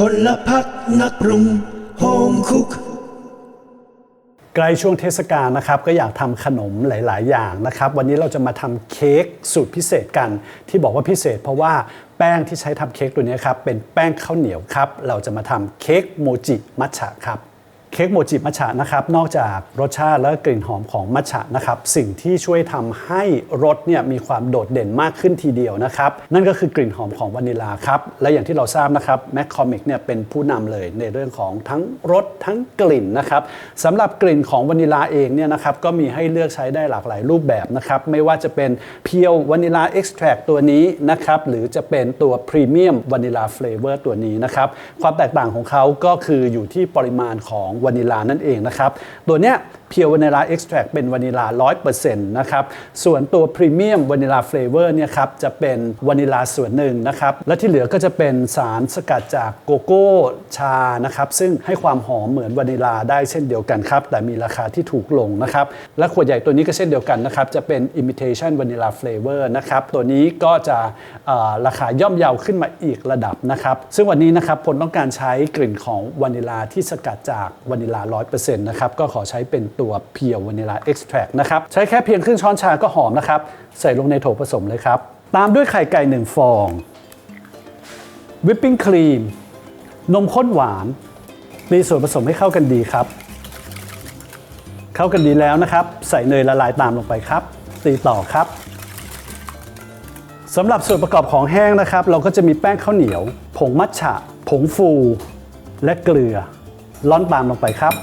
พลพักนักปรุงโฮมคุกใกล้ช่วงเทศกาลนะครับก็อยากทำขนมหลาย ๆ อย่างนะครับ วันนี้เราจะมาทำเค้กสูตรพิเศษกัน ที่บอกว่าพิเศษเพราะว่าแป้งที่ใช้ทำเค้กตัวนี้ครับเป็นแป้งข้าวเหนียวครับ เราจะมาทำเค้กโมจิมัทฉะครับ เค้กโมจิมัทฉะนะครับนอกจากรสชาติและกลิ่นหอมของมัทฉะนะครับสิ่งที่ช่วยทำให้รสเนี่ยมีความโดดเด่นมากขึ้นทีเดียวนะครับนั่นก็คือกลิ่นหอมของวานิลาครับและอย่างที่เราทราบนะครับแมคคอมิกเนี่ยเป็นผู้นำเลยในเรื่องของทั้งรสทั้งกลิ่นนะครับสำหรับกลิ่นของวานิลาเองเนี่ยนะครับก็มีให้เลือกใช้ได้หลากหลายรูปแบบนะครับไม่ว่าจะเป็นเพียววานิลาเอ็กซ์แทรตัวนี้นะครับหรือจะเป็นตัวพรีเมียมวานิลาเฟลเวอร์ตัวนี้นะครับความแตกต่างของเขาก็คืออยู่ที่ปริมาณของวานิลานั่นเองนะครับ ตัวเนี้ยเพียววานิลาเอ็กซ์แทรเป็นวานิลา 100%นะครับ ส่วนตัวพรีเมียมวานิลาเฟลเวอร์เนี่ยครับจะเป็นวานิลาส่วนหนึ่งนะครับ และที่เหลือก็จะเป็นสารสกัดจากโกโก้ชานะครับซึ่งให้ความหอมเหมือนวานิลาได้เช่นเดียวกันครับ แต่มีราคาที่ถูกลงนะครับ และขวดใหญ่ตัวนี้ก็เช่นเดียวกันนะครับ จะเป็น imitation vanilla flavor นะครับ ตัวนี้ก็จะราคาย่อมเยาขึ้นมาอีกระดับนะครับ ซึ่งวันนี้นะครับพลต้องการใช้กลิ่นของวานิลาที่สกัดจากวาานิลา 100%นะครับ ก็ขอใช้เป็นตัวเพียววานิลาเอ็กซ์แทรกนะครับ ใช้แค่เพียงครึ่งช้อนชาก็หอมนะครับ ใส่ลงในโถผสมเลยครับ ตามด้วยไข่ไก่ 1 ฟอง วิปปิ้งครีม นมข้นหวานมีส่วนผสมให้เข้ากันดีครับ เข้ากันดีแล้วนะครับ ใส่เนยละลายตามลงไปครับ ตีต่อครับสำหรับส่วนประกอบของแห้งนะครับ เราก็จะมีแป้งข้าวเหนียว ผงมัทฉะ ผงฟู และเกลือ ล่อนตามลงไปครับ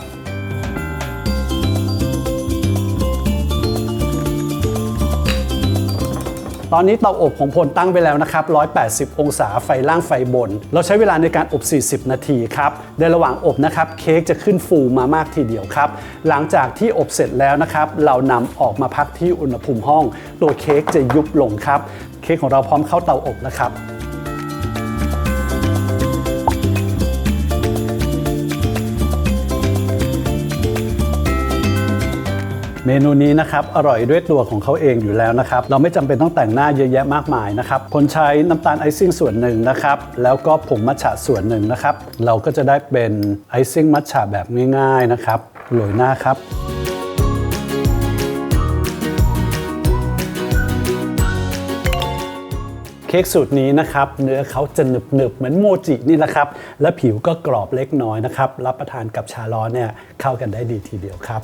ตอนนี้เตาอบของพลตั้งไปแล้วนะครับ 180 องศาไฟล่างไฟบน เราใช้เวลาในการอบ 40 นาทีครับ ในระหว่างอบนะครับ เค้กจะขึ้นฟูมามากทีเดียวครับ หลังจากที่อบเสร็จแล้วนะครับ เรานำออกมาพักที่อุณหภูมิห้อง ตัวเค้กจะยุบลงครับ เค้กของเราพร้อมเข้าเตาอบนะครับ เมนูนี้นะครับอร่อยด้วยตัวของเขาเองอยู่แล้วนะครับเราไม่จำเป็นต้องแต่งหน้าเยอะแยะมากมายนะครับผลใช้น้ำตาลไอซิ่งส่วนหนึ่งนะครับแล้วก็ผงมัทฉะส่วนหนึ่งนะครับเราก็จะได้เป็นไอซิ่งมัทฉะแบบง่ายๆนะครับโรยหน้าครับเค้กสูตรนี้นะครับเนื้อเขาจะหนึบหนึบๆเหมือนโมจินี่แหละครับ และผิวก็กรอบเล็กน้อยนะครับ รับประทานกับชาร้อนเนี่ยเข้ากันได้ดีทีเดียวครับ